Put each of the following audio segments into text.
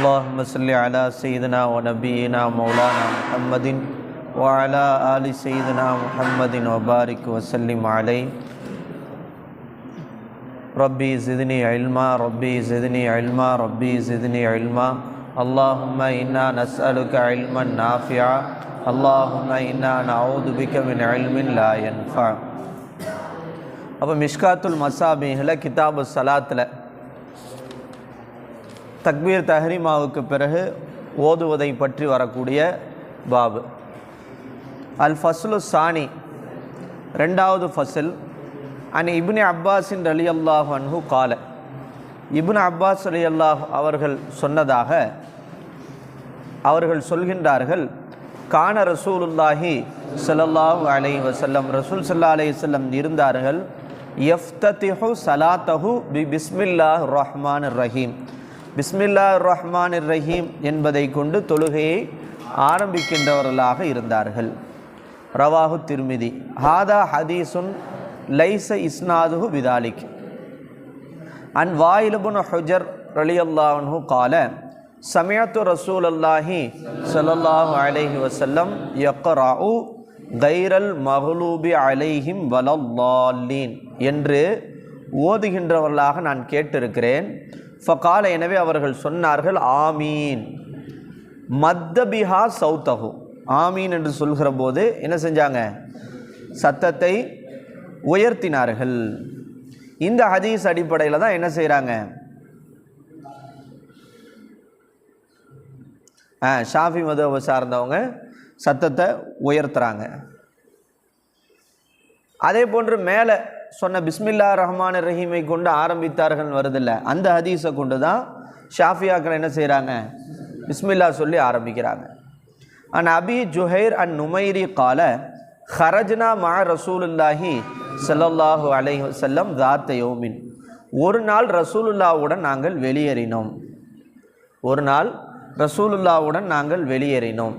اللہم صلی علی سیدنا و نبینا مولانا محمد وعلی آل سیدنا محمد وبارک وسلم علیہ ربی زدنی علما ربی زدنی علما ربی زدنی علما. اللہم انا نسألک علما نافعا. اللہم انا نعوذ بک من علم لا ينفع. اب مشکات المصابیح لکتاب الصلاة لکتاب தக்பீர் தஹரிமாவுக்கு பிறகு ஓதுவதை பற்றி வரக்கூடிய பாபு. அல் ஃபஸ்லு சானி ரெண்டாவது ஃபசில் அன் இப்னி அப்பாஸின் அலி அல்லாஹ் அன்ஹு கால. இப்னு அப்பாஸ் அலி அல்லாஹ் அவர்கள் சொன்னதாக அவர்கள் சொல்கின்றார்கள் கான ரசூலுல்லாஹி ஸல்லல்லாஹு அலை வசல்லம் ரசூல் சல்லா அலைஹி வல்லம் இருந்தார்கள் யஃப்ததிஹு சலாத்தஹு பி பிஸ்மில்லாஹ் ரஹ்மான் ரஹீம். பிஸ்மில்லா ரஹ்மான் ரஹீம் என்பதை கொண்டு தொழுகையை ஆரம்பிக்கின்றவர்களாக இருந்தார்கள். ரவாஹு திருமிதி. ஹாதா ஹதீசுன் லைச இஸ்னாதுஹு விதாலிக் அன் வாயிலுபுன் ஹுஜர் ரலியல்லாஹு கால சமயத்து ரசூல் அல்லாஹி சல்லல்லாஹு அலைஹி வசல்லம் யக்ராஉ கைரல் மஹ்லூபி அலைஹிம் வலல்லாலீன் என்று ஓதுகின்றவர்களாக நான் கேட்டிருக்கிறேன். ஃபகால எனவே அவர்கள் சொன்னார்கள் ஆமீன். மத்தபிஹா சௌத்தகு ஆமீன் என்று சொல்கிற போது என்ன செஞ்சாங்க? சத்தத்தை உயர்த்தினார்கள். இந்த ஹதீஸ் அடிப்படையில் தான் என்ன செய்கிறாங்க ஆ ஷாஃபி மதுவை சார்ந்தவங்க சத்தத்தை உயர்த்துறாங்க. அதே போன்று மேலே சொன்ன பிஸ்மில்லா ரஹ்மான் ரஹீமை கொண்டு ஆரம்பித்தார்கள் வருதில்ல. அந்த ஹதீஸை கொண்டு தான் ஷாஃபியாக்கள் என்ன செய்கிறாங்க பிஸ்மில்லா சொல்லி ஆரம்பிக்கிறாங்க. அன் அபி ஜுஹைர் அன் நுமைரி கால ஹரஜ்னா மா ரசூலுல்லாஹி ஸல்லல்லாஹு அலை செல்லம் தாத்த யோமின். ஒரு நாள் ரசூலுல்லாவுடன் நாங்கள் வெளியேறினோம். ஒரு நாள் ரசூலுல்லாவுடன் நாங்கள் வெளியேறினோம்.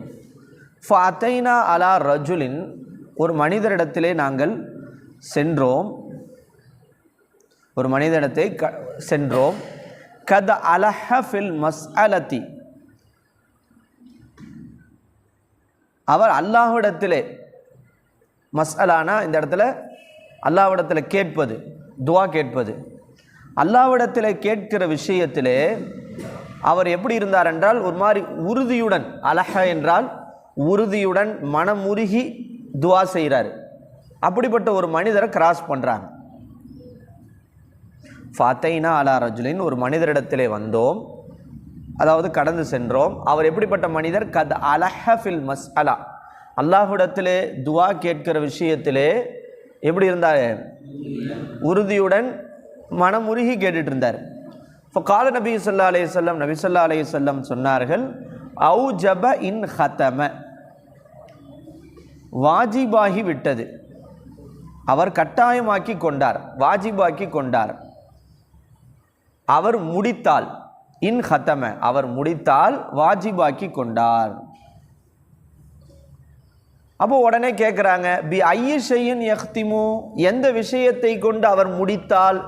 ஃபாத்தைனா அலா ரஜுலின் ஒரு மனிதரிடத்திலே நாங்கள் சென்றோம். ஒரு மனிதனத்தை க சென்றோம். கத அலஹ ஃபில் மஸ் அலத்தி அவர் அல்லாஹ்விடத்திலே மஸ்அலானா இந்த இடத்துல அல்லாஹ்விடத்தில் கேட்பது துவா கேட்பது. அல்லாஹ்விடத்தில் கேட்கிற விஷயத்திலே அவர் எப்படி இருந்தார் என்றால் ஒரு மாதிரி உறுதியுடன் அலஹ என்றால் உறுதியுடன் மனமுருகி துவா செய்கிறார். அப்படிப்பட்ட ஒரு மனிதரை கிராஸ் பண்ணுறாங்க ஃபாத்தைனா அலா ரஜுலின் ஒரு மனிதரிடத்திலே வந்தோம். அதாவது கடந்து சென்றோம். அவர் எப்படிப்பட்ட மனிதர்? கத் அலஹஃபில் மஸ் அலா அல்லாஹுடத்திலே துவா கேட்கிற விஷயத்திலே எப்படி இருந்தார்? உறுதியுடன் மனமுருகி கேட்டுட்டு இருந்தார் இப்போ கால நபி சொல்லா அலைய சொல்லம் நபி சொல்லா அலைய சொல்லம் சொன்னார்கள் அவு ஜப இன் ஹத்தம வாஜிபாகி விட்டது. அவர் கட்டாயமாக்கி கொண்டார். வாஜிபாக்கி கொண்டார். அவர் முடித்தால் இன் ஹத்தம அவர் முடித்தால் வாஜிபாக்கி கொண்டார். அப்போ உடனே கேட்குறாங்க பி ஐயஷையின் எஹ்திமு எந்த விஷயத்தை கொண்டு அவர் முடித்தால்?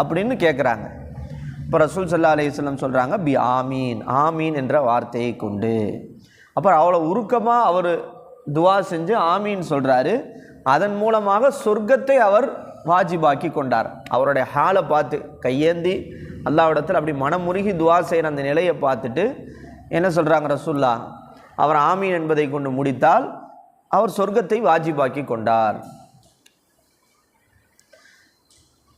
அப்படின்னு கேட்குறாங்க இப்போ ரசூல் சல்லா அலையம் சொல்கிறாங்க பி ஆமீன் ஆமீன் என்ற வார்த்தையை கொண்டு. அப்புறம் அவ்வளோ உருக்கமாக அவர் துவா செஞ்சு ஆமீன் சொல்கிறாரு அதன் மூலமாக சொர்க்கத்தை அவர் வாஜிபாக்கி கொண்டார். அவருடைய ஹாலை பார்த்து கையேந்தி அல்லாவிடத்தில் அப்படி மனமுருகி துவா செய்கிற அந்த நிலையை பார்த்துட்டு என்ன சொல்கிறாங்க ரசுல்லா? அவர் ஆமீன் என்பதை கொண்டு முடித்தால் அவர் சொர்க்கத்தை வாஜிபாக்கி கொண்டார்.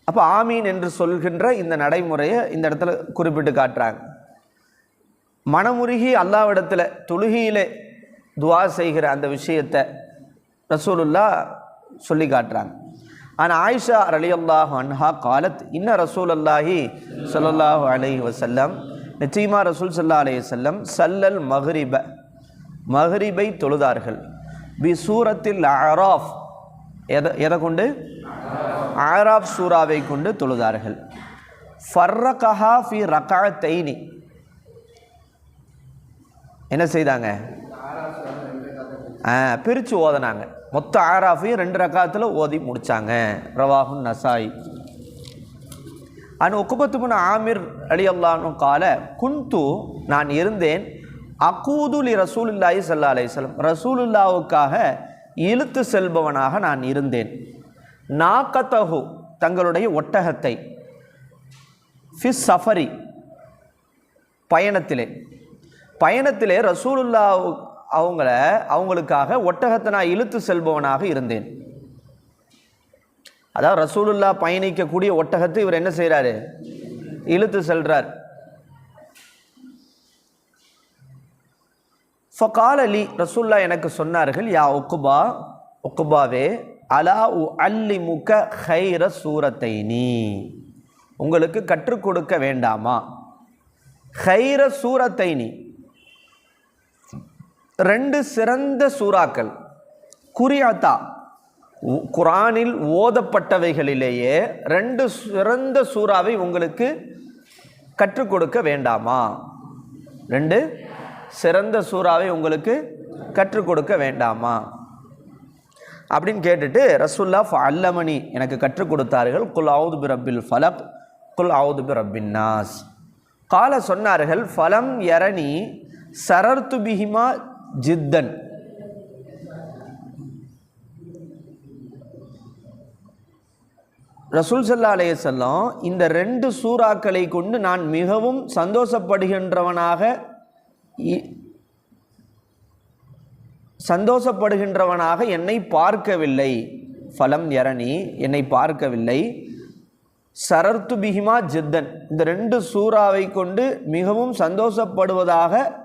அப்போ ஆமீன் என்று சொல்கின்ற இந்த நடைமுறையை இந்த இடத்துல குறிப்பிட்டு காட்டுறாங்க. மனமுருகி அல்லாவிடத்தில் தொழுகையிலே துவா செய்கிற அந்த விஷயத்தை ரசூலுல்லா சொல்லி காட்டுறாங்க. ஆனால் ஆயிஷா அலி அல்லாஹ் அன்ஹா காலத் இன்ன ரசூல் அல்லாஹி சொல்லல்லாஹு அலைஹி வசல்லம் நிச்சயமாக ரசூல் சல்லா அலைய வல்லம் சல்லல் மஹ்ரிப மஹ்ரிபை தொழுதார்கள். பி சூரத்தில் ஆராஃப் எதை எதை கொண்டு? ஆராஃப் சூராவை கொண்டு தொழுதார்கள். ஃபர்ரகஹா ஃபி ரகா தைனி என்ன செய்தாங்க? பிரித்து ஓதனாங்க. மொத்த ஆராஃபையும் ரெண்டு ரக்காத்தில் ஓதி முடித்தாங்க ரவாஹுன் நசாய். அன் உக்குபத்துமுன் ஆமிர் அலி அல்லானு கால குந்து நான் இருந்தேன். அகூதுலி ரசூலுல்லாஹி சல்லா அலைஹி வஸல்லம். ரசூலுல்லாவுக்காக இழுத்து செல்பவனாக நான் இருந்தேன். நாக்கத்தகு தங்களுடைய ஒட்டகத்தை ஃபிஸ் சஃபரி பயணத்திலே. பயணத்திலே ரசூலுல்லா அவங்கள அவங்களுக்காக ஒட்டகத்தை நான் இழுத்து செல்பவனாக இருந்தேன். அதாவது ரசூலுல்லா பயணிக்கக்கூடிய ஒட்டகத்தை இவர் என்ன செய்கிறாரு இழுத்து செல்றார். ஃபகால் அலி ரசூல்லா எனக்கு சொன்னார்கள் யா ஒக்குபா ஒக்குபாவே அலா உ அல்லி முக ஹைர சூரத்தைனி. உங்களுக்கு கற்றுக் கொடுக்க வேண்டாமா? ஹைர சூரத்தைனி. ரெண்டு சிறந்த சூறாக்கள். குறியாத்தா உ- குரானில் ஓதப்பட்டவைகளிலேயே ரெண்டு சிறந்த சூறாவை உங்களுக்கு கற்றுக் கொடுக்க வேண்டாமா? ரெண்டு சிறந்த சூறாவை உங்களுக்கு கற்றுக் கொடுக்க வேண்டாமா? அப்படின்னு கேட்டுட்டு ரசுல்லா அல்லமணி எனக்கு கற்றுக் கொடுத்தார்கள். குல் அவுது பிரபில் ஃபலக் குல் அவுது பிரபின் நாஸ். கால சொன்னார்கள் ஃபலம் எரணி சரர்த்து பிஹிமா ஜித்தன். ரசூல் சல்லா அலையசல்லம் இந்த ரெண்டு சூறாக்களை கொண்டு நான் மிகவும் சந்தோஷப்படுகின்றவனாக இ- சந்தோஷப்படுகின்றவனாக என்னை பார்க்கவில்லை. ஃபலம் எரணி என்னை பார்க்கவில்லை. சரர்த்து பிஹிமா ஜித்தன். இந்த ரெண்டு சூறாவை கொண்டு மிகவும் சந்தோஷப்படுவதாக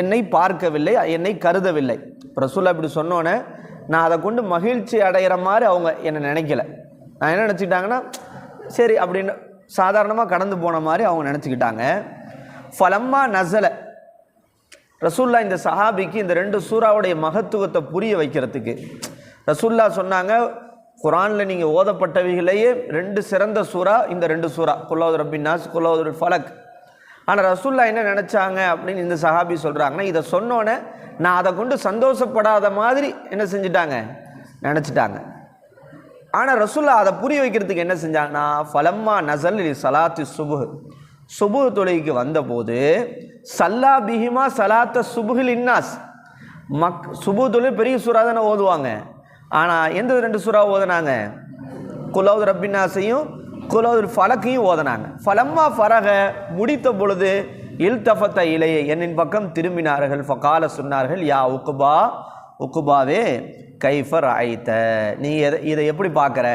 என்னை பார்க்கவில்லை என்னை கருதவில்லை. ரசூல் அப்படி சொன்னோன்னே நான் அதை கொண்டு மகிழ்ச்சி அடைகிற மாதிரி அவங்க என்னை நினைக்கல. நான் என்ன நினச்சிக்கிட்டாங்கன்னா சரி அப்படின்னு சாதாரணமாக கடந்து போன மாதிரி அவங்க நினச்சிக்கிட்டாங்க. ஃபலம்மா நசலை ரசூல்லா இந்த சஹாபிக்கு இந்த ரெண்டு சூறாவுடைய மகத்துவத்தை புரிய வைக்கிறதுக்கு. ரசூல்லா சொன்னாங்க குரானில் நீங்கள் ஓதப்பட்டவைகளையே ரெண்டு சிறந்த சூறா இந்த ரெண்டு சூறா. குல்லாவது ரபின் நாஸ் குல்லாவது ஃபலக். ஆனால் ரசூல்லா என்ன நினச்சாங்க அப்படின்னு இந்த சஹாபி சொல்கிறாங்கன்னா இதை சொன்னோன்னே நான் அதை கொண்டு சந்தோஷப்படாத மாதிரி என்ன செஞ்சிட்டாங்க? நினச்சிட்டாங்க. ஆனால் ரசூல்லா அதை புரிய வைக்கிறதுக்கு என்ன செஞ்சாங்கன்னா ஃபலம்மா நசல் சலாத்து சலாத்தி சுபு சுபுஹ் தொழுகைக்கு வந்தபோது சல்லா பிஹிமா சலாத்த சுபுகில் இன்னாஸ் மக் சுபு தொழில் பெரிய சுறா தானே ஓதுவாங்க. ஆனால் எந்த ரெண்டு சுறா ஓதுனாங்க? குலவுது ரப்பின்னாசையும் குலவுது ஃபலக்கையும் ஓதுனாங்க. ஃபலம்மா ஃபரக முடித்த பொழுது இல்தஃபத்த இலையை என்னின் பக்கம் திரும்பினார்கள். ஃபகால சொன்னார்கள் யா உக்குபா உக்குபாவே கைஃபர் ஆயித்த நீ எதை இதை எப்படி பார்க்குற?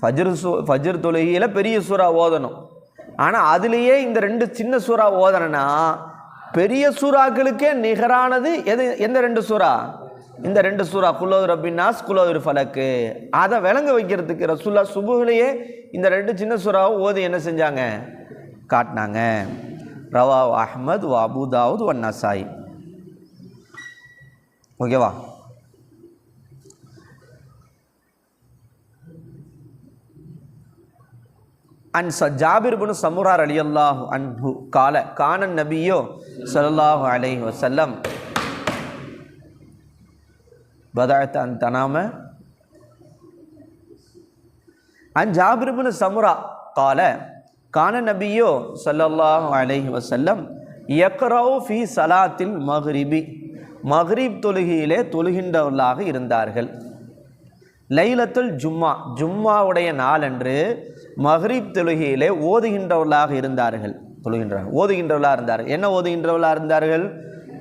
ஃபஜ்ர் சூ ஃபஜ்ர் தொழுகையில் பெரிய சூறா ஓதணும். ஆனால் அதுலேயே இந்த ரெண்டு சின்ன சூறா ஓதனா பெரிய சூறாக்களுக்கே நிகரானது எது எந்த ரெண்டு சூறா? இந்த ரெண்டு சூறா குலோது ரப்பின்னாஸ் குலோது ஃபலக்கு. அதை விளங்க வைக்கிறதுக்கு ரசுல்லா சுபுகளையே இந்த ரெண்டு சின்ன சூறாவை ஓதி என்ன செஞ்சாங்க? காட்டினாங்க. ரவா அஹ்மத் வ அபுதாவுத் வ நசாய் ஓகேவா அன் ச ஜாபிர்புனு சமுரார் அலி அல்லாஹு அன்ஹு கால கானன் நபியோ ஸல்லல்லாஹு அலைஹி செல்லம் பதாயத்த அன் தனாம. அன் சமுரா கால கான நபியோ ஸல்லல்லாஹு அலஹி வசல்லம் யக்ரவு ஃபி சலாத்தில் மஹ்ரிபி. மஹ்ரீப் தொழுகையிலே தொழுகின்றவர்களாக இருந்தார்கள். லைலத்துல் ஜும்மா ஜும்மாவுடைய நாளன்று மஹ்ரீப் தொழுகையிலே ஓதுகின்றவர்களாக இருந்தார்கள். தொழுகின்றார்கள் ஓதுகின்றவர்களாக இருந்தார்கள். என்ன ஓதுகின்றவர்களாக இருந்தார்கள்?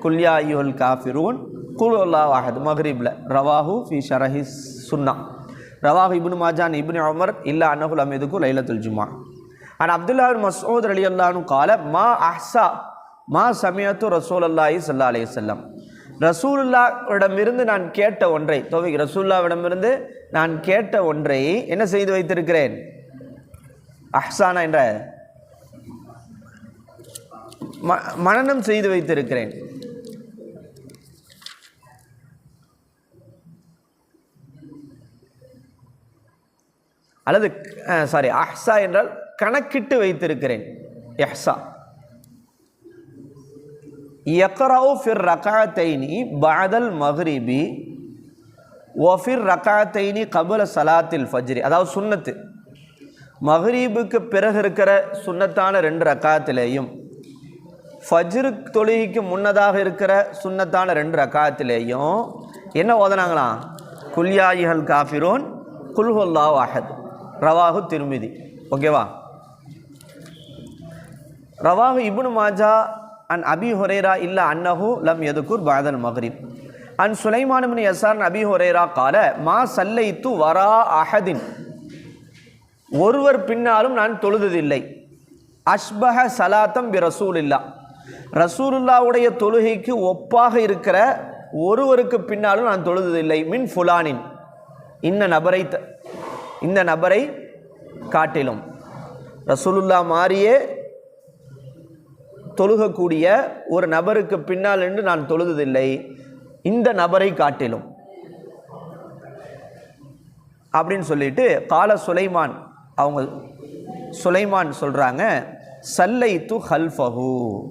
குல்யா ஐயுல் காஃபிரூன் குல் அல்லா வாஹத் மஹ்ரிப்ல ரவாஹு ஃபி ஷரஹி சுன்னா ரவாஹு இப்னு மாஜான் இப்னு அமர் இல்லா அன்னகுல் அமீதுக்கு லைலத்துல் ஜுமா அன் அப்துல்லா மசூத் அலி அல்லானு கால மா அஹ்சா மா சமியத்து ரசூல் அல்லாஹி சல்லா அலி சொல்லம் ரசூல்லாவிடமிருந்து நான் கேட்ட ஒன்றை தோவிக் ரசூல்லாவிடமிருந்து நான் கேட்ட ஒன்றை என்ன செய்து வைத்திருக்கிறேன்? அஹ்சானா என்ற ம மனனம் செய்து வைத்திருக்கிறேன். அல்லது சாரி அஹ்சா என்றால் கணக்கிட்டு வைத்திருக்கிறேன். எஹ்சா. யக்ரவு ஃபிர் ரகாத்தைனி பாதல் மஹ்ரிபி ஒஃபிர் ரகாத்தைனி கபுல சலாத்தில் ஃபஜ்ரி. அதாவது சுன்னத்து. மஹ்ரீபுக்கு பிறகு இருக்கிற சுன்னத்தான ரெண்டு ரக்காத்திலேயும் ஃபஜ்ரு தொழுகைக்கு முன்னதாக இருக்கிற சுன்னத்தான ரெண்டு ரக்காத்திலேயும் என்ன ஓதனாங்களாம்? குல்யாயிகள் காஃபிரோன் குல்ஹுல்லா வாஹத் ரவாகு திருமிதி. ஓகேவா ரவாகு இப்னு மாஜா அன் அபி ஹொரேரா இல்ல அன்னஹு லம் எதுக்குர் பாதல் மஹ்ரிப் அன் சுலைமான் எஸ்ஆர் அபி ஹொரேரா கால மா சல்லைத்து வரா அஹதின். ஒருவர் பின்னாலும் நான் தொழுததில்லை. அஷ்பஹ சலாத்தம் பி ரசூலில்லா. ரசூலுல்லாவுடைய தொழுகைக்கு ஒப்பாக இருக்கிற ஒருவருக்கு பின்னாலும் நான் தொழுததில்லை. மின் ஃபுலானின். இந்த நபரை இந்த நபரை காட்டிலும். ரசூலுல்லா மாறியே தொழுகக்கூடிய ஒரு நபருக்கு பின்னால் என்று நான் தொழுததில்லை. இந்த நபரை காட்டிலும். அப்படின்னு சொல்லிட்டு கால சுலைமான் அவங்க சுலைமான் சொல்கிறாங்க சல்லை து ஹல்ஃபஹு.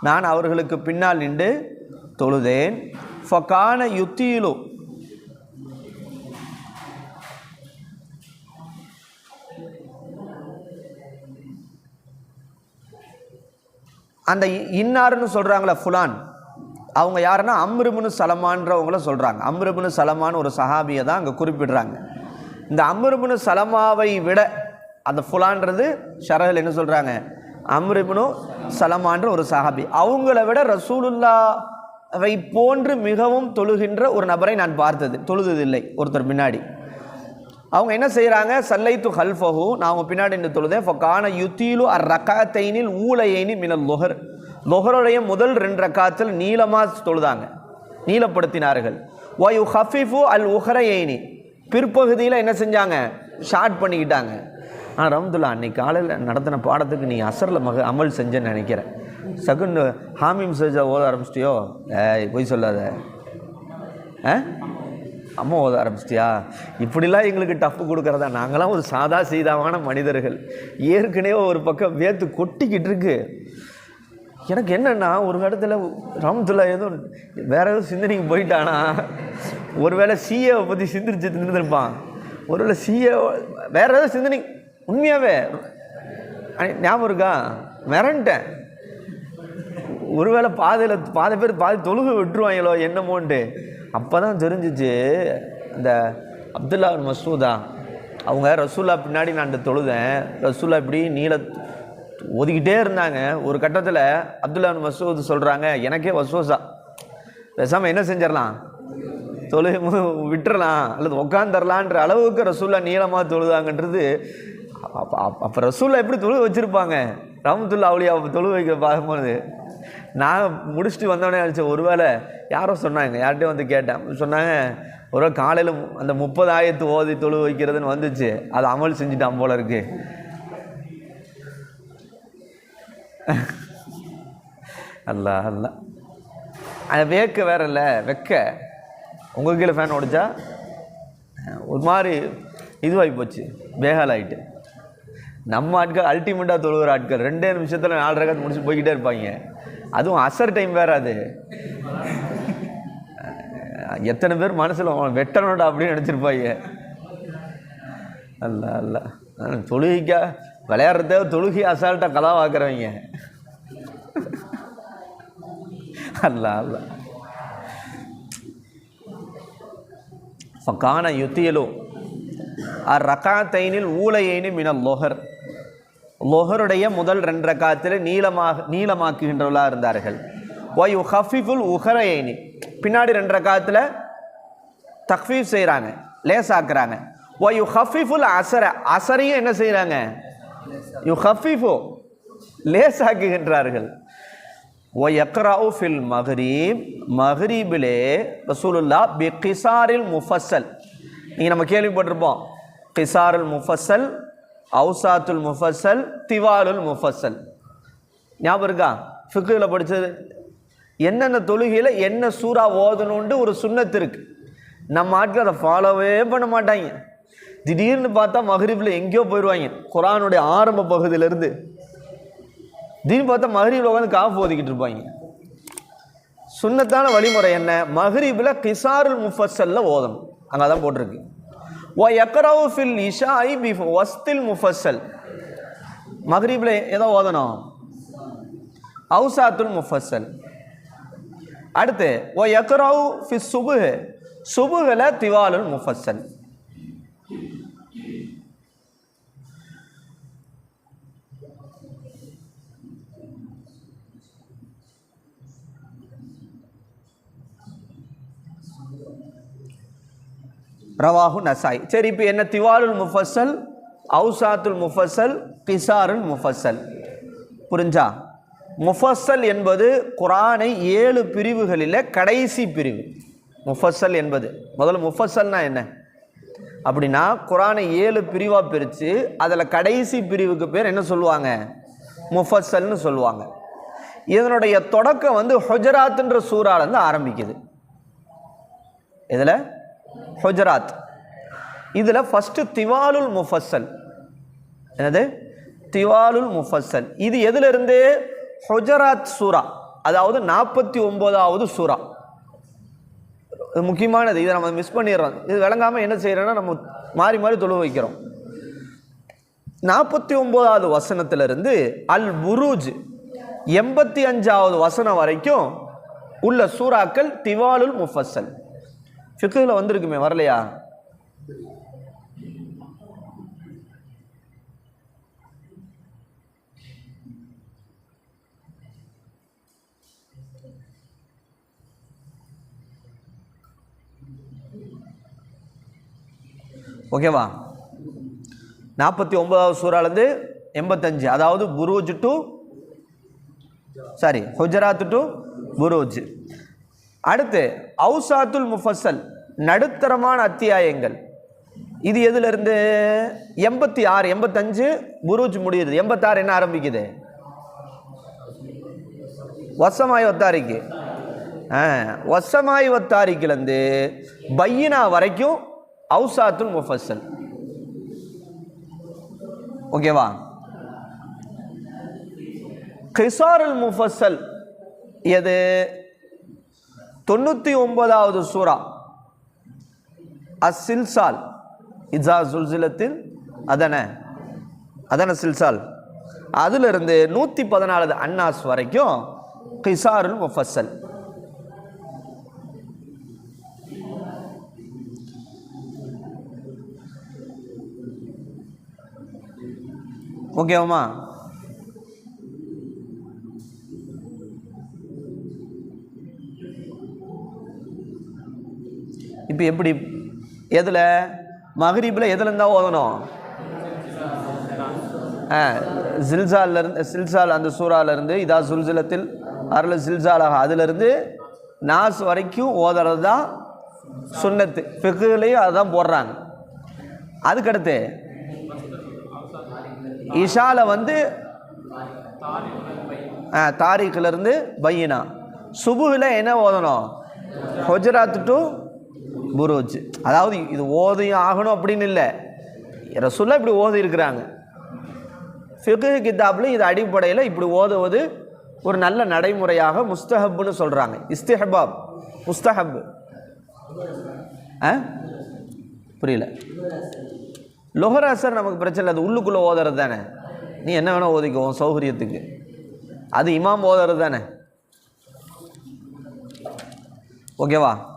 நான் அவர்களுக்கு பின்னால் நின்று தொழுதேன். ஃபகான யுத்தீலு அந்த இ- சொல்கிறாங்களே ஃபுலான் அவங்க யாருன்னா அம்ருபுனு சலமான்றவங்கள சொல்கிறாங்க அம்ருபுனு சலமான்னு ஒரு சஹாபியை தான் அங்கே குறிப்பிடுறாங்க. இந்த அம்ருபுனு சலமாவை விட அந்த ஃபுலான்றது ஷரகல் என்ன சொல்கிறாங்க அம்ருபுனு சலமான்ற ஒரு சஹாபி. அவங்கள விட ரசூலுல்லாவை போன்று மிகவும் தொழுகின்ற ஒரு நபரை நான் பார்த்தது தொழுததில்லை ஒருத்தர் முன்னாடி அவங்க என்ன செய்கிறாங்க சல்லைத்து ஹல்ஃபஹு நான் அவங்க பின்னாடி நின்று தொழுதேன். ஃபகான யுத்தீலு அர் ரக்காத்தைனில் ஊலையைனி மினல் லொஹர். லொஹருடைய முதல் ரெண்டு ரக்காத்தில் நீளமாக தொழுதாங்க. நீளப்படுத்தினார்கள். வயு ஹஃபிஃபு அல் உஹரையினி. பிற்பகுதியில் என்ன செஞ்சாங்க? ஷார்ட் பண்ணிக்கிட்டாங்க. ஆனால் ரம்துல்லா அன்னைக்கு காலையில் நடத்தின பாடத்துக்கு நீ அசரில் மக அமல் செஞ்சேன்னு நினைக்கிறேன். செகண்ட் ஹாமிம் சஜா ஓத ஆரம்பிச்சிட்டியோ? ஏய் பொய் சொல்லாத. ஆ? அம்மா ஓத ஆரம்பிச்சிட்டியா? இப்படிலாம் எங்களுக்கு டஃப்பு கொடுக்குறதா? நாங்களாம் ஒரு சாதா சீதாவான மனிதர்கள். ஏற்கனவே ஒரு பக்கம் வேத்து கொட்டிக்கிட்டு இருக்கு. எனக்கு என்னென்னா ஒரு இடத்துல ராமத்துல்லா எதுவும் வேற எதுவும் சிந்தனைக்கு போயிட்டானா? ஒருவேளை சிஏவை பற்றி சிந்திரிச்சு இருந்திருப்பான். ஒருவேளை சிஏ வேற ஏதாவது சிந்தனை உண்மையாகவே ஞாபகம் இருக்கா? மிரண்டேன். ஒருவேளை பாதையில் பாதை பேர் பாதி தொழுகு விட்டுருவாங்களோ என்னமோன்ட்டு. அப்போ தான் தெரிஞ்சிச்சு இந்த அப்துல்லா மசூதா அவங்க ரசூல்லா பின்னாடி நான் இந்த தொழுதேன் ரசூல்லா இப்படி நீல ஒதுக்கிட்டே இருந்தாங்க. ஒரு கட்டத்தில் அப்துல்லா மசூத் சொல்கிறாங்க எனக்கே வசூசா. பேசாமல் என்ன செஞ்சிடலாம்? தொழு மு- விட்டுறலாம் அல்லது உக்காந்துடலான்ற அளவுக்கு ரசூல்லா நீளமாக தொழுதாங்கன்றது அப்போ அப்போ ரசூல்லா எப்படி தொழு வச்சுருப்பாங்க? ரஹமத்துல்லா அவளியா தொழு வைக்க பார்க்கும்போது நான் முடிச்சுட்டு வந்தோடனே நினச்சேன் ஒருவேளை யாரோ சொன்னாங்க. யார்கிட்டயும் வந்து கேட்டேன். சொன்னாங்க ஒரு காலையில் அந்த முப்பது ஆயிரத்து ஓதி தொழு வைக்கிறதுன்னு வந்துச்சு. அதை அமல் செஞ்சுட்டான் போல இருக்கு. அல்ல அல்ல. அது வேக்க வேற இல்லை வெக்க. உங்கள் கீழே ஃபேன் ஓடிச்சா? ஒரு மாதிரி இதுவாகி போச்சு. வேகால் ஆகிட்டு நம்ம ஆட்கள் அல்டிமேட்டாக தொழுகிற ஆட்கள். ரெண்டே நிமிஷத்தில் நாலு ரகத்து முடிச்சு போய்கிட்டே இருப்பாங்க. அதுவும் அசர் டைம் வேறு அது. எத்தனை பேர் மனசில் வெட்டணும்டா அப்படின்னு நினச்சிருப்பாங்க அல்ல அல்ல. தொழுகைக்கா விளையாடுறதே தொழுகி அசால்ட்டாக கலாவாக்குறவங்க அல்ல அல்ல. காண யுத்தியலும் அர் ரகாத்தைனில் ஊலையைனி மினல் லொஹர். லொஹருடைய முதல் ரெண்டு ரக்காத்தில் நீளமாக நீளமாக்குகின்றவர்களாக இருந்தார்கள். ஒய் ஹஃபிஃபுல் உஹரையைனி. பின்னாடி ரெண்டு ரக்காத்தில் தக்ஃபீஃப் செய்கிறாங்க லேசாக்குறாங்க. ஒய் ஹஃபிஃபுல் அசர அசரையும் என்ன செய்கிறாங்க யு ஹஃபிஃபு லேசாக்குகின்றார்கள். ஓ எக்ராவு ஃபில் மஹரீப். மஹரீபிலே ரசூலுல்லா பி கிசாரில் முஃபஸ்ஸல். நீங்கள் நம்ம கேள்விப்பட்டிருப்போம். கிசாருல் முஃபஸ்ஸல் அவுசாத்துல் முஃபஸ்ஸல் திவாலுல் முஃபஸ்ஸல் ஞாபகம் இருக்கா? ஃபிக்கில் படித்தது என்னென்ன தொழுகையில் என்ன சூறா ஓதணுன்ட்டு ஒரு சுண்ணத்து இருக்குது நம்ம ஆட்கள் அதை ஃபாலோவே பண்ண மாட்டாங்க. திடீர்னு பார்த்தா மஹரீபில் எங்கேயோ போயிடுவாங்க குரானுடைய ஆரம்ப பகுதியிலேருந்து. திடீர்னு பார்த்தா மஹரீபில் உட்காந்து காஃப் ஓதிக்கிட்டு இருப்பாங்க. சுன்னத்தான வழிமுறை என்ன? மஹரீபில் கிசாருல் முஃபஸ்ஸல்ல ஓதணும். அங்கே தான் போட்டிருக்கு. ஓ எக்கரவு ஃபில் இஷாய் பி வஸ்தில் முஃபஸ்ஸல் மக்ரீபில் ஏதோ ஓதணும். அவுசாத்துல் முஃபஸ்ஸல். அடுத்து ஒ எக்கரவு ஃபி சுபு சுபுகில் திவாலுல் முஃபஸ்ஸல். ரவாஹு நசாய். சரி இப்போ என்ன? திவாலுல் முஃபஸ்ஸல் அவுசாத்துல் முஃபஸ்ஸல் கிசாருல் முஃபஸ்ஸல். புரிஞ்சா? முஃபஸ்ஸல் என்பது குரானை ஏழு பிரிவுகளில் கடைசி பிரிவு. முஃபஸ்ஸல் என்பது. முதல்ல முஃபசல்னா என்ன? அப்படின்னா குரானை ஏழு பிரிவாக பிரித்து அதில் கடைசி பிரிவுக்கு பேர் என்ன சொல்லுவாங்க? முஃபஸ்ஸல்னு சொல்லுவாங்க. இதனுடைய தொடக்கம் வந்து ஹொஜராத்ன்ற சூறாலேருந்து ஆரம்பிக்குது. இதில் ஹுஜராத். இதில் ஃபஸ்ட்டு திவாலுல் முஃபஸ்ஸல். என்னது? திவாலுல் முஃபஸ்ஸல். இது எதிலிருந்து? ஹுஜராத் சூரா. அதாவது நாற்பத்தி ஒம்போதாவது சூரா. இது முக்கியமானது. இதை நம்ம மிஸ் பண்ணிடுறோம். இது விளங்காமல் என்ன செய்கிறோன்னா நம்ம மாறி மாறி தொழு வைக்கிறோம். நாற்பத்தி ஒம்போதாவது வசனத்திலிருந்து அல் புரூஜ் எண்பத்தி அஞ்சாவது வசனம் வரைக்கும் உள்ள சூறாக்கள் திவாலுல் முஃபஸ்ஸல். ஃபிக்குல வந்திருக்குமே வரலையா? ஓகேவா? நாற்பத்தி ஒன்பதாவது சூறாலேருந்து எண்பத்தஞ்சு அதாவது புரூஜ் டு சாரி ஹுஜராத் டு புரூஜ். அடுத்து அவுசாத்துல் முஃபசல் நடுத்தரமான அத்தியாயங்கள். இது எதுலேருந்து? எண்பத்தி ஆறு எண்பத்தஞ்சு புரூஜ் முடியுது. எண்பத்தாறு என்ன ஆரம்பிக்குது? வசமாய் ஒத்தாரிக்கு. வசமாய் ஒத்தாரிக்கிலேருந்து பையினா வரைக்கும் அவுசாத்துல் முஃபசல் ஓகேவா? கிசாருல் முஃபசல் எது? தொண்ணூற்றி ஒன்பதாவது சூரா அசில்சால் இஜா சுல்சிலத்தில் அதன அதன சில்சால். அதிலிருந்து நூற்றி பதினாலு அன்னாஸ் வரைக்கும் கிசாருல் முஃபசல் ஓகேவாம்மா? இப்போ எப்படி? எதில்? மகரீபில் எதில் இருந்தால் ஓதணும்? ஆ ஜில்சால்ல இருந்து சில்சால் அந்த சூறாலேருந்து இதா சுல்சிலத்தில் அருள் ஜில்சாலாக அதிலிருந்து நாஸ் வரைக்கும் ஓதுறது தான் சுன்னத்து அதை அதுதான் போடுறாங்க. அதுக்கடுத்து இஷாவில் வந்து தாரீக்கிலேருந்து பையனா. சுபுவில் என்ன ஓதணும்? ஹொஜராத் டு புரோஜ் அதாவது இது ஓதியும் ஆகணும் அப்படின்னு இல்லை. ரசுல்லா இப்படி ஓதி இருக்கிறாங்க. ஃபிகு கித்தாப்லையும் இது அடிப்படையில் இப்படி ஓதுவது ஒரு நல்ல நடைமுறையாக முஸ்தஹப்னு சொல்கிறாங்க இஸ்திஹபாப். முஸ்தஹப் ஆ? புரியல. லொஹர் அசர் நமக்கு பிரச்சனை இல்லை. அது உள்ளுக்குள்ளே ஓதுறது தானே. நீ என்ன வேணால் ஓதிக்குவோம் சௌகரியத்துக்கு. அது இமாம் ஓதுறது தானே. ஓகேவா?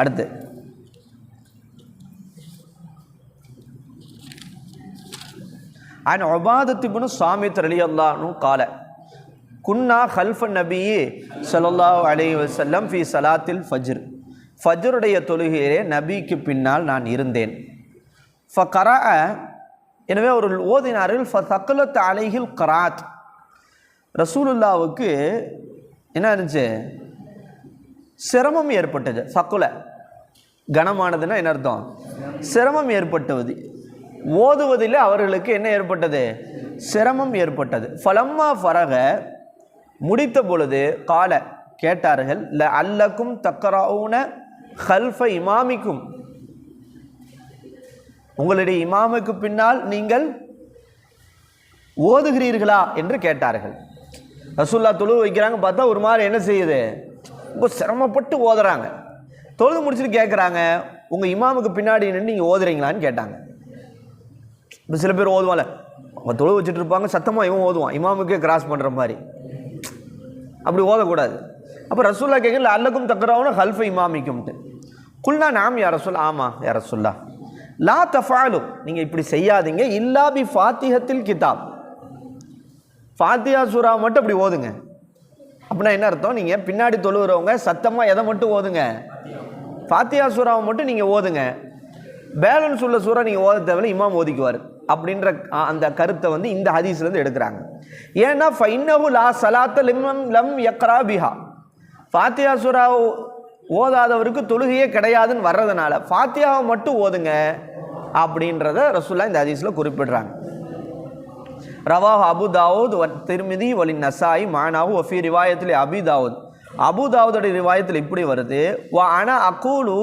அடுத்து. அண்ட் ஒபாதத்திபுனு சாமித் அலி அல்லானு கால குன்னா ஹல்ஃப நபி ஸல்லல்லாஹு அலி வசல்லம் ஃபி சலாத்தில் ஃபஜ்ர் ஃபஜ்ருடைய தொழுகையிலே நபிக்கு பின்னால் நான் இருந்தேன். ஃப கரா எனவே ஒரு ஓதினாரில் ஃப தக்குலத் அலைகில் கராத் ரசூலுல்லாவுக்கு என்ன இருந்துச்சு? சிரமம் ஏற்பட்டது. சக்குல. கனமானதுன்னா என்ன அர்த்தம்? சிரமம் ஏற்பட்டது. ஓதுவதில் அவர்களுக்கு என்ன ஏற்பட்டது? சிரமம் ஏற்பட்டது. ஃபலம்மா ஃபரக முடித்த பொழுது கால கேட்டார்கள் ல அல்லக்கும் தக்கராவுன ஹல்ஃப இமாமிக்கும். உங்களுடைய இமாமுக்கு பின்னால் நீங்கள் ஓதுகிறீர்களா? என்று கேட்டார்கள். ரசூல்லா துழு வைக்கிறாங்க பார்த்தா ஒரு மாதிரி என்ன செய்யுது? ரொம்ப சிரமப்பட்டு ஓதுறாங்க. தொழுது முடிச்சுட்டு கேட்குறாங்க உங்கள் இமாமுக்கு பின்னாடி நின்று நீங்கள் ஓதுறீங்களான்னு கேட்டாங்க. இப்போ சில பேர் ஓதுவான்ல அவங்க தொழு வச்சுட்டு இருப்பாங்க சத்தமாக இவன் ஓதுவான் இமாமுக்கே கிராஸ் பண்ணுற மாதிரி. அப்படி ஓதக்கூடாது. அப்போ ரசூல்லா கேட்கல அல்லக்கும் தக்கராவும் ஹல்ஃப இமாமிக்கும்ட்டு. குல்னா நாம் யார சொல்ல ஆமாம் யார சொல்லா லா தஃபாலும் நீங்கள் இப்படி செய்யாதீங்க இல்லா பி ஃபாத்திஹத்தில் கிதாப். ஃபாத்தியா சூரா மட்டும் அப்படி ஓதுங்க. அப்படின்னா என்ன அர்த்தம்? நீங்கள் பின்னாடி தொழுகிறவங்க சத்தமாக எதை மட்டும் ஓதுங்க? ஃபாத்தியா சூறாவை மட்டும் நீங்கள் ஓதுங்க. பேலன்ஸ் உள்ள சூறா நீங்கள் ஓத தேவையில்ல இமாம் ஓதிக்குவார். அப்படின்ற அந்த கருத்தை வந்து இந்த ஹதீஸ்லேருந்து எடுக்கிறாங்க. ஏன்னா ஃபைன்னஹு லா சலாத்த லிம் லம் யக்ரா பிஹா. ஃபாத்தியா சூறா ஓதாதவருக்கு தொழுகையே கிடையாதுன்னு வர்றதுனால ஃபாத்தியாவை மட்டும் ஓதுங்க அப்படின்றத ரசூல்லா இந்த ஹதீஸில் குறிப்பிடுறாங்க. ரவாஹ் அபு தாவூத் திருமிதி வலி நசாய் மானாவு ஒஃபி ரிவாயத்தில் அபி தாவூத் அபு தாவூதோட ரிவாயத்தில் இப்படி வருது வ அன அகூலு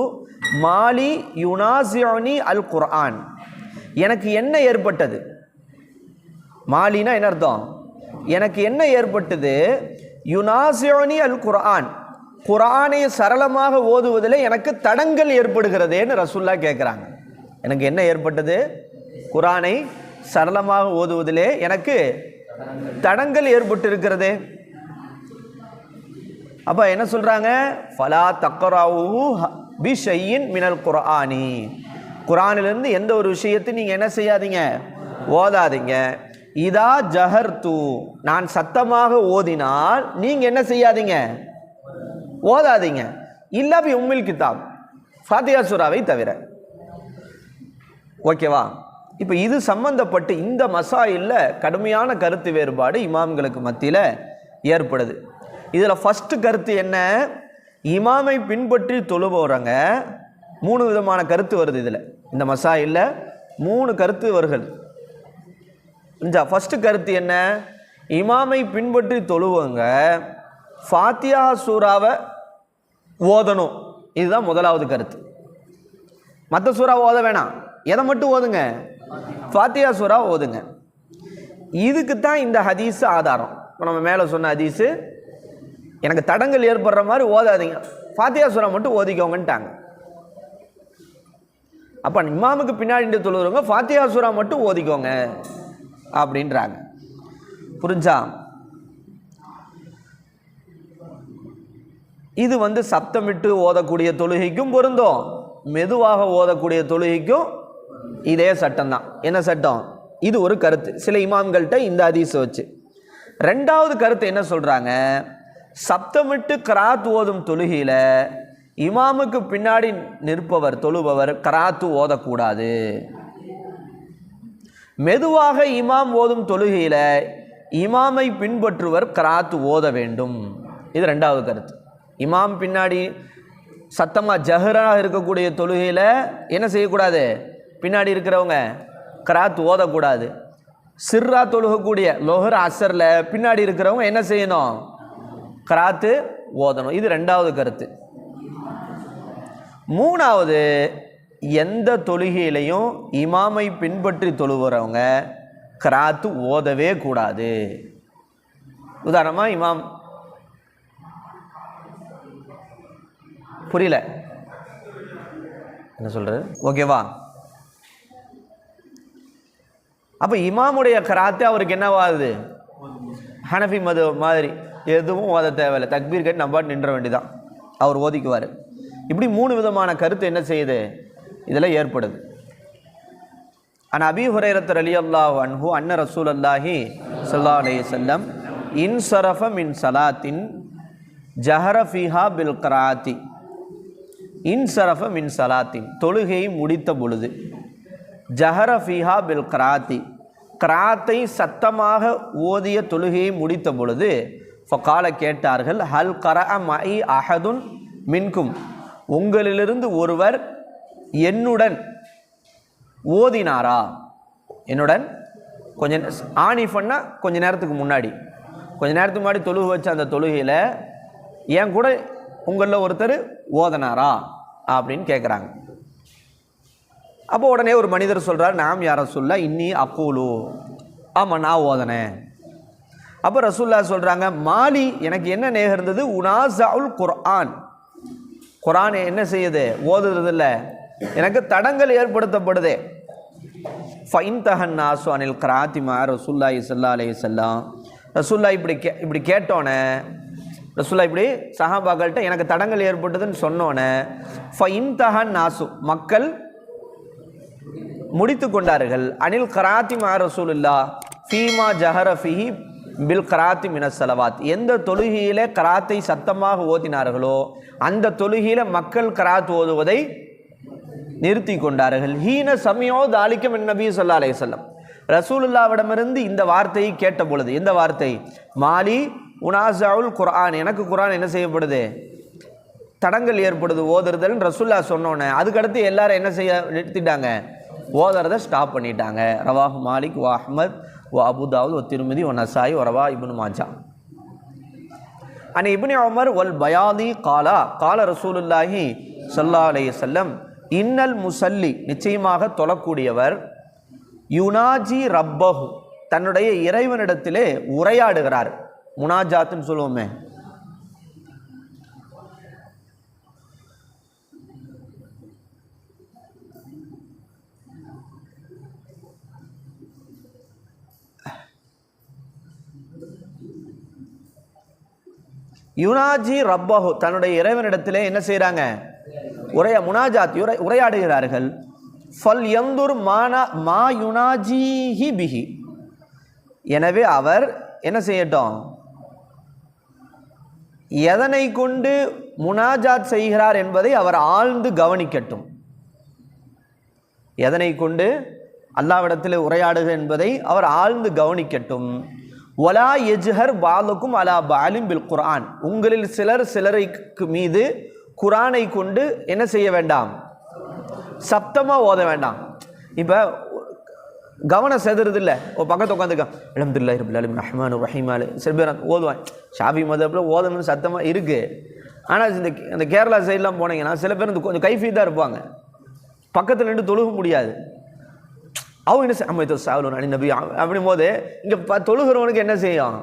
மாலி யுனாசியோனி அல் குர்ஆன் எனக்கு என்ன ஏற்பட்டது மாலினா என்ன அர்த்தம் எனக்கு என்ன ஏற்பட்டது யுனாசியோனி அல் குர்ஆன் குரானை சரளமாக ஓதுவதில் எனக்கு தடங்கள் ஏற்படுகிறதேன்னு ரசுல்லா கேட்குறாங்க எனக்கு என்ன ஏற்பட்டது குரானை சரளமாக ஓதுவதிலே எனக்கு தடங்கள் ஏற்பட்டு இருக்கிறதே அப்போ என்ன சொல்கிறாங்க ஃபலா தக்கராவு பி ஷையின் மினல் குரானி குரானிலிருந்து எந்த ஒரு விஷயத்தையும் நீங்கள் என்ன செய்யாதீங்க? ஓதாதீங்க. இதா ஜஹர் தூ நான் சத்தமாக ஓதினால் நீங்கள் என்ன செய்யாதீங்க? ஓதாதீங்க. இல்லாபி உம்மில் கிதாப். ஃபாத்தியா சூராவை தவிர. ஓகேவா? இப்போ இது சம்பந்தப்பட்டு இந்த மசாயில் கடுமையான கருத்து வேறுபாடு இமாம்களுக்கு மத்தியில் ஏற்படுது. இதில் ஃபஸ்ட்டு கருத்து என்ன? இமாமை பின்பற்றி தொழுபவரங்க மூணு விதமான கருத்து வருது இதில். இந்த மசாயில் மூணு கருத்து வருகிறது. இந்த ஃபஸ்ட்டு கருத்து என்ன? இமாமை பின்பற்றி தொழுவங்க ஃபாத்தியா சூறாவை ஓதணும். இதுதான் முதலாவது கருத்து. மற்ற சூறா ஓத வேணாம். எதை மட்டும் ஓதுங்க? ஃபாத்தியா சூறா ஓதுங்க. இதுக்கு தான் இந்த ஹதீஸு ஆதாரம். இப்போ நம்ம மேலே சொன்ன ஹதீஸு எனக்கு தடங்கள் ஏற்படுற மாதிரி ஓதாதீங்க. ஃபாத்தியா சூறா மட்டும் ஓதிக்கோங்கன்ட்டாங்க. அப்போ இமாமுக்கு பின்னாடி நின்று தொழுகிறவங்க ஃபாத்தியா சூறா மட்டும் ஓதிக்கோங்க அப்படின்றாங்க. புரிஞ்சா? இது வந்து சப்தமிட்டு ஓதக்கூடிய தொழுகைக்கும் பொருந்தும். மெதுவாக ஓதக்கூடிய தொழுகைக்கும் இதே சட்டம் தான் என்ன சட்டம்? இது ஒரு கருத்து. சில இமாம்கள்கிட்ட இந்த அதிசம் வச்சு. ரெண்டாவது கருத்து என்ன சொல்கிறாங்க சப்தமிட்டு கராத் ஓதும் தொழுகையில் இமாமுக்கு பின்னாடி நிற்பவர் தொழுபவர் கராத்து ஓதக்கூடாது. மெதுவாக இமாம் ஓதும் தொழுகையில் இமாமை பின்பற்றுவர் கராத்து ஓத வேண்டும். இது ரெண்டாவது கருத்து. இமாம் பின்னாடி சத்தமாக ஜஹராக இருக்கக்கூடிய தொழுகையில் என்ன செய்யக்கூடாது? பின்னாடி இருக்கிறவங்க கிராத் ஓதக்கூடாது. சிர்ரா தொழுகக்கூடிய லொஹர் அசரில் பின்னாடி இருக்கிறவங்க என்ன செய்யணும்? கராத்து ஓதணும். இது ரெண்டாவது கருத்து. மூணாவது எந்த தொழுகையிலையும் இமாமை பின்பற்றி தொழுகிறவங்க கராத்து ஓதவே கூடாது. உதாரணமாக இமாம். புரியல. என்ன சொல்கிறது ஓகேவா? அப்போ இமாமுடைய கராத்து அவருக்கு என்னவாகுது ஹனஃபி மது மாதிரி எதுவும் ஓத தேவையில்லை. தக்பீர் கட்டி நம்ம நின்ற வேண்டிதான். அவர் ஓதிக்குவார். இப்படி மூணு விதமான கருத்து என்ன செய்யுது? இதில் ஏற்படுது. ஆனால் அபி ஹுரேரத்தர் அலி அல்லாஹ் அன்ஹு அன்ன ரசூல் அல்லாஹி சல்லா அலைய செல்லம் இன்சரஃப மின் சலாத்தின் ஜஹரஃபிஹா பில் கராத்தி. இன்சரஃப மின் சலாத்தின் தொழுகையை முடித்த பொழுது ஜஹரஃபீஹா பில் கிராத்தி. கிராத்தை சத்தமாக ஓதிய தொழுகையை முடித்த பொழுது ஃபகால கேட்டார்கள் ஹல் கர மை அஹதுன் மின்கும். உங்களிலிருந்து ஒருவர் என்னுடன் ஓதினாரா? என்னுடன் கொஞ்சம் ஆணி கொஞ்ச நேரத்துக்கு முன்னாடி. கொஞ்ச நேரத்துக்கு முன்னாடி தொழுகு வச்ச அந்த தொழுகையில் என் கூட உங்களில் ஒருத்தர் ஓதனாரா? அப்படின்னு கேட்குறாங்க அப்போ உடனே ஒரு மனிதர் சொல்கிறார் நாம் யாரை சொல்ல இன்னி அக்கூலு. ஆமாம் நான் ஓதனேன் அப்போ ரசூல்லா சொல்கிறாங்க மாலி எனக்கு என்ன நேர்ந்தது உனாசாவுல் குர்ஆன். குரான் என்ன செய்யுது? ஓதுறது இல்லை எனக்கு தடங்கள் ஏற்படுத்தப்படுதே. ஃபைன் தஹன் நாசு அனில் கிராத்திமா ரசுல்லாய் சல்லா அலே செல்லாம் ரசுல்லா இப்படி கே இப்படி கேட்டோன்னே ரசுல்லா இப்படி சஹாபாக்கள்கிட்ட எனக்கு தடங்கள் ஏற்பட்டதுன்னு சொன்னோன்னே ஃபைன் தஹன் நாசு. மக்கள் முடித்து கொண்டார்கள். அனில் கராத்தி மாரசூலுல்லா ஃபீமா ஜஹரஃபிஹி பில் கராத்தி மினசலவாத் எந்த தொழுகையில கராத்தை சத்தமாக ஓதினார்களோ அந்த தொழுகையில மக்கள் கராத் ஓதுவதை நிறுத்தி கொண்டார்கள். ஹீன சமயோ தாலிக்கம் நபி சொல்லா அலைய செல்லம் ரசூலுல்லாவிடமிருந்து இந்த வார்த்தையை கேட்ட பொழுது இந்த வார்த்தை? மாலி உனாசாவுல் குரான் எனக்கு குரான் என்ன செய்யப்படுது? தடங்கள் ஏற்படுது ஓதுறதுன்னு ரசூல்லா சொன்னோன்னே அதுக்கடுத்து எல்லாரும் என்ன செய்ய நிறுத்திட்டாங்க? ஓதுறதை ஸ்டாப் பண்ணிட்டாங்க. ரவாஹ் மாலிக் ஓ அஹமத் ஓ அபுதாவுத் ஓ திருமதி ஓ நசாய் ஓ ரவா இபுன் மாஜா. அன் இப்னி உமர் ஒல் பயாதி காலா கால ரசூலுல்லாஹி சல்லா அலைய செல்லம் இன்னல் முசல்லி நிச்சயமாக தொழக்கூடியவர் யுனாஜி ரப்பஹு தன்னுடைய இறைவனிடத்திலே உரையாடுகிறார். முனாஜாத்துன்னு சொல்லுவோமே. யுனாஜி ரப்பஹு தன்னுடைய இறைவனிடத்திலே என்ன செய்கிறாங்க உரைய முனாஜாத் உரை உரையாடுகிறார்கள். ஃபல் எந்தூர் மானா மா யுனாஜிஹி பிஹி. எனவே அவர் என்ன செய்யட்டும்? எதனை கொண்டு முனாஜாத் செய்கிறார் என்பதை அவர் ஆழ்ந்து கவனிக்கட்டும். எதனை கொண்டு? அல்லாவிடத்தில் உரையாடுக என்பதை அவர் ஆழ்ந்து கவனிக்கட்டும். ஒலா எஜ்ஹர் பாலுக்கும் அலா பாலிம் பில் குரான் உங்களில் சிலர் சிலருக்கு மீது குரானை கொண்டு என்ன செய்ய வேண்டாம்? சப்தமாக ஓத வேண்டாம். இப்போ கவனம் செதுறது இல்லை ஓ பக்கத்து உட்காந்துருக்கான் அலமதுல்லா இருபில் ரஹ்மான் ரஹீமாலு சில பேர் ஓதுவான் ஷாஃபி மதப்பில் ஓதணும்னு சத்தமாக இருக்குது ஆனால் இந்த இந்த கேரளா சைட்லாம் போனீங்கன்னா சில பேர் இந்த கொஞ்சம் கைஃபீதாக இருப்பாங்க. பக்கத்தில் நின்று தொழுக முடியாது. அவங்க என்ன அமைத்து சாவலும் அணி நபி அப்படின் போது இங்கே ப தொழுகிறவனுக்கு என்ன செய்யும்?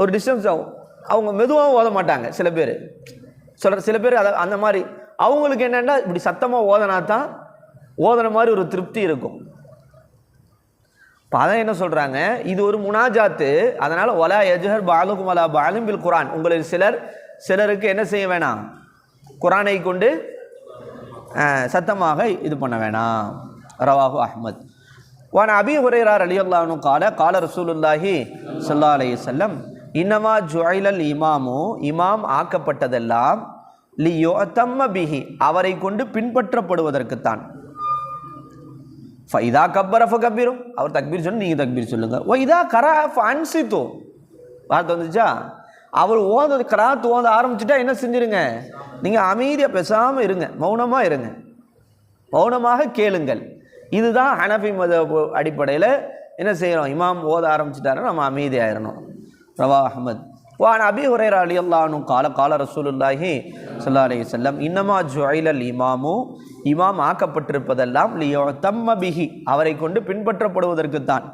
ஒரு டிஸ்டன்ஸ் ஆகும். அவங்க மெதுவாகவும் ஓத மாட்டாங்க சில பேர். சொல்கிற சில பேர் அதை அந்த மாதிரி. அவங்களுக்கு என்னென்னா இப்படி சத்தமாக ஓதனா தான் ஓதன மாதிரி ஒரு திருப்தி இருக்கும். இப்போ அதான் என்ன சொல்கிறாங்க இது ஒரு முனாஜாத்து. அதனால் ஒலா எஜஹர் பாலுக்கும் அலா பாலும்பில் குரான் உங்களில் சிலர் சிலருக்கு என்ன செய்ய வேணாம்? குரானை கொண்டு சத்தமாக இது பண்ண வேணாம். ரவாஹு அஹ்மத். வான் அபி ஹுரேரார் அலி அல்லானு கால கால ரசூலுல்லாஹி சல்லா அலி செல்லம் இன்னமா ஜுவைலல் இமாமு இமாம் ஆக்கப்பட்டதெல்லாம் லியோ தம்ம பிஹி அவரை கொண்டு பின்பற்றப்படுவதற்குத்தான். ஃபைதா கப்பர் அஃப கபீரும் அவர் தக்பீர் சொல்லி நீங்கள் தக்பீர் சொல்லுங்க. ஓ இதா கரா அன்சித்தோ வார்த்தை வந்துச்சா? அவர் ஓத கராத்து ஓத ஆரம்பிச்சுட்டா என்ன செஞ்சிருங்க? நீங்கள் அமைதியாக பேசாமல் இருங்க மௌனமாக இருங்க. மௌனமாக கேளுங்கள். இதுதான் ஹனஃபி மத அடிப்படையில் என்ன செய்கிறோம் இமாம் ஓத ஆரம்பிச்சிட்டாரு நம்ம அமைதியாயிரணும் ரவா அஹமத். வான் அபி ஹுரேரா அலி அல்லானு கால கால ரசூலுல்லாஹி சல்லா அலி செல்லம் இன்னமா ஜுவைலல் இமாமு இமாம் ஆக்கப்பட்டிருப்பதெல்லாம் லியோ தம்ம பிஹி அவரை கொண்டு பின்பற்றப்படுவதற்குத்தான்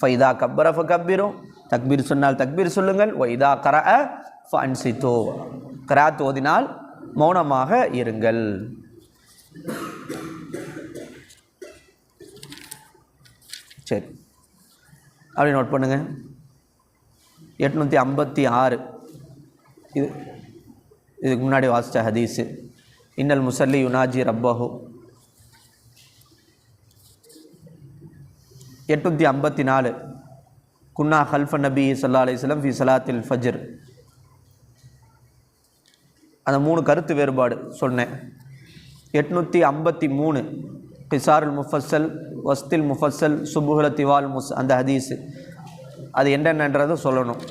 ஃபைதா கப்பர ஃப கப்பீரும் தக்பீர் சொன்னால் தக்பீர் சொல்லுங்கள் வைதா கர ஃபன்சித்தோ கராத் ஓதினால் மௌனமாக இருங்கள். சரி. அப்படி நோட் பண்ணுங்கள் எட்நூற்றி ஐம்பத்தி ஆறு. இது இதுக்கு முன்னாடி வாசித்த ஹதீஸு. இன்னல் முசல்லி யுனாஜி ரப்பஹு. எட்நூற்றி ஐம்பத்தி நாலு. குன்னா ஹல்ஃப நபி சல்லா அலிஸ்லம் ஃபி சலாத்தில் ஃபஜ்ர். அந்த மூணு கருத்து வேறுபாடு சொன்னேன். எட்நூற்றி ஐம்பத்தி மூணு. கிசாருல் முஃபஸ்ஸல் வஸ்தில் முஃபஸல் சுபுகுல திவால் முஸ் அந்த ஹதீஸு. அது என்னென்னன்றதை சொல்லணும்.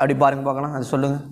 அப்படி பாருங்க பார்க்கலாம். அது சொல்லுங்கள்